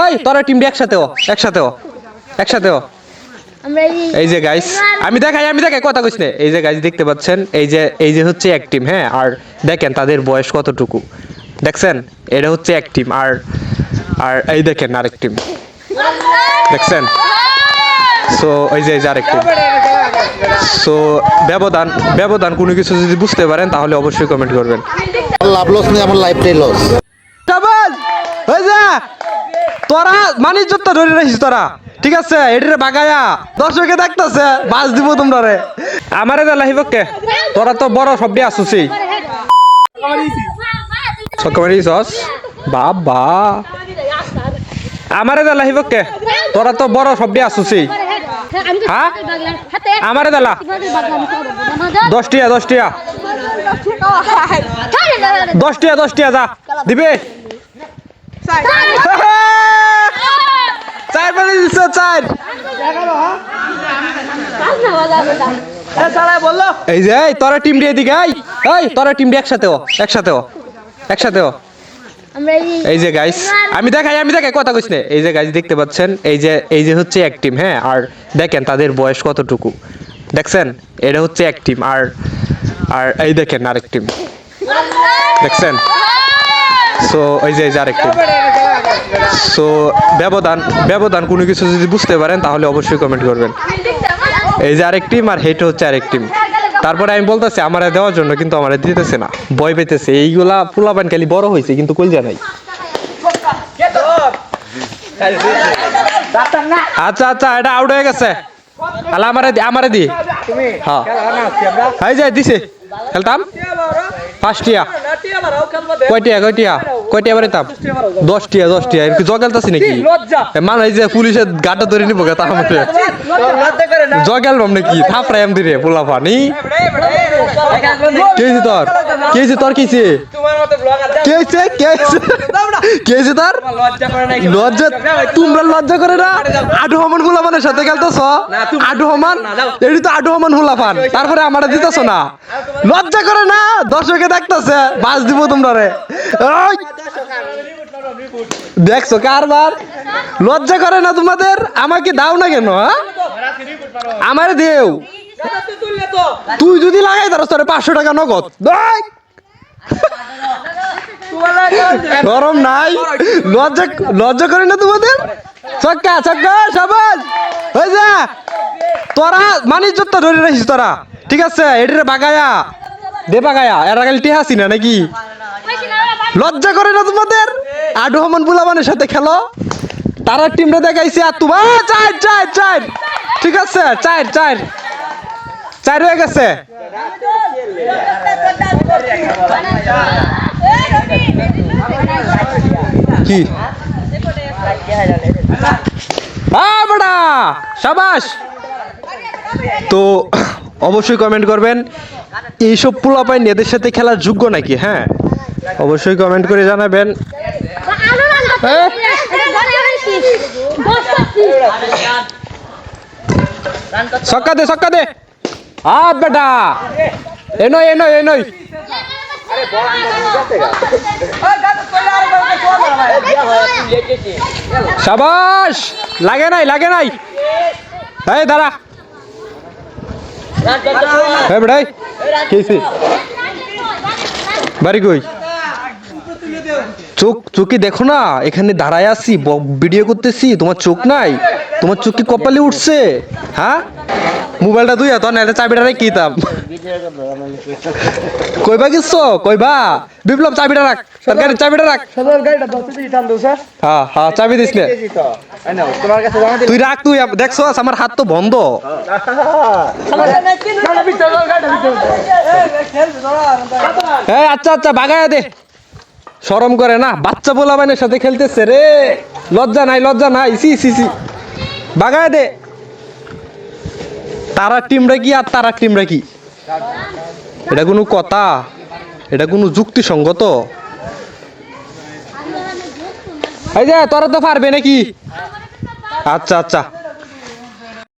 এই তোরা টিম একসাথে ও একসাথে ও একসাথে ও এই যে গাইস আমি দেখাই আমি দেখাই কথা কইছ না। এই যে গাইস দেখতে পাচ্ছেন এই যে এই যে হচ্ছে এক টিম হ্যাঁ? আর দেখেন তাদের বয়স কতটুকু। দেখছেন? এটা হচ্ছে এক টিম আর আর এই দেখেন আরেক টিম দেখছেন? সো এই যে এই যে আরেক টিম সো ব্যবধান ব্যবধান কোনো কিছু যদি বুঝতে পারেন তাহলে অবশ্যই কমেন্ট করবেন। লাভ লস নেই আমার লাইফটাই লস ডাবল ওই যা! তোরা মানিস যত ধরে রাখিস তোরা ঠিক আছে? এটিরে বাগায়া। দর্শকে দেখতেছে বাস দিব তোমরা রে আমারে দা লাহিবকে তোরা তো বড় সবটি আসুছি। সকমারি সস বাবা। আমারে দা লাহিবকে তোরা তো বড় সবটি আসুছি। হ্যাঁ? আমারে দালা দশ টিয়া দশ টিয়া দশ টিয়া দশ টিয়া যা দিবে পানি দিচ্ছ চার। এই যে এই, তোরা টিম দিয়ে দিকে এই এই তোরা টিম দিয়ে একসাথে ও একসাথে ও একসাথে ও এই যে গাইস আমি দেখাই আমি দেখাই কথা কইছ না। এই যে গাইস দেখতে পাচ্ছেন এই যে এই যে হচ্ছে এক টিম হ্যাঁ আর দেখেন তাদের বয়স কতটুকু। দেখছেন? এটা হচ্ছে এক টিম আর আর এই দেখেন আরেক টিম দেখছেন? সো এই যে এই যে আরেক টিম সো ব্যবধান ব্যবধান কোনো কিছু যদি বুঝতে পারেন, তাহলে অবশ্যই কমেন্ট করবেন। এই যে আরেক টিম আর হেটা হচ্ছে আরেক টিম তারপরে আমি বলতেছি, আমারে দেওয়ার জন্য কিন্তু আমার দিতেছে না। ভয় পেতেছে। এইগুলা পোলা ফুলাপান খালি বড় হয়েছে, কিন্তু কলজা নাই। আচ্ছা আচ্ছা এটা আউট হয়ে গেছে। তাহলে আমারে দি আমারে দি। হ্যাঁ। হাই যাই দিছে। খেলতাম? পাঁচটিয়া কয়টিয়া কয়টিয়া? কয়টিয়া তাপ? দশটিয়া দশটিয়া। কি জগালতাছি নাকি? মানে এই যে পুলিশের গাটা ধরে নিবো তার মধ্যে জগাল নাকি? থাপড়াই এম দিরে পোলা পানি কে তোর? কে তোর কি হয়েছে কে হয়েছে কে হয়েছে কে তোর? লজ্জা তোমরা লজ্জা করে না? আডু হমান হুলাফানের সাথে খেলতেছ? আডু হমান? এটি তো আডু হমান হুলাফান। তারপরে আমার দিতেছ না? লজ্জা করে না? দর্শকে দেখতেছে। বাস দিব তোমরা রে! দেখছ কারবার? লজ্জা করে না তোমাদের? আমাকে দাও না কেন হ্যাঁ? আমারে দেও। তুই যদি লাগাই তার তোরে পাঁচশো টাকা নগদ। গরম নাই। লজ্জা লজ্জা করে না তোমাদের? চক্কা চক্কা সবাই হয়ে যা, তোরা মানিস যত ধরে রাখিস তোরা। ঠিক আছে, এটিরে বাগায়া। দে বাগায়া। এরা খালি টেহাসি না নাকি? লজ্জা করে না তোমাদের? আডু হমান বুলাবানের সাথে খেলো। তারা টিমটা দেখাইছে আর তোমার চার চার চার। ঠিক আছে, চার চার। চার হয়ে গেছে। কি? সাবাস। তো অবশ্যই কমেন্ট করবেন এইসব পোলাপাই এদের সাথে খেলার যোগ্য নাকি? হ্যাঁ অবশ্যই কমেন্ট করে জানাবেন। ছক্কা দে ছক্কা দে। হাত বেটা। এনই এনই এনই সাবাস, লাগে নাই লাগে নাই। এই, দাঁড়া। এই বেটাই কেসি বাড়ি কই? চোখ চোখে দেখো না, এখানে দাঁড়ায় আছি ভিডিও করতেছি, তোমার চোখ নাই, তোমার চোখ কপালে উঠছে? হ্যাঁ? মোবাইলটা তুই তো না চাবিটা রেখে দিতাম। কইবা গেছো কইবা? বিপ্লব চাবিটা রাখ। সরকারের চাবিটা রাখ। হ্যাঁ হ্যাঁ চাবি দিস না। তুই রাখ তুই দেখছ আমার হাত তো বন্ধ। হ্যাঁ আচ্ছা আচ্ছা বাগায় দে। শরম করে না বাচ্চা পোলা বাইনের সাথে খেলতেছে রে। লজ্জা নাই লজ্জা নাই। সি সি সি। বাগায় দে। তারা টিমরা কি আর তারা টিমরা কি? এটা কোনো কথা, এটা কোনো যুক্তিসঙ্গত। এই যে, তোরা তো পারবে নাকি? আচ্ছা আচ্ছা।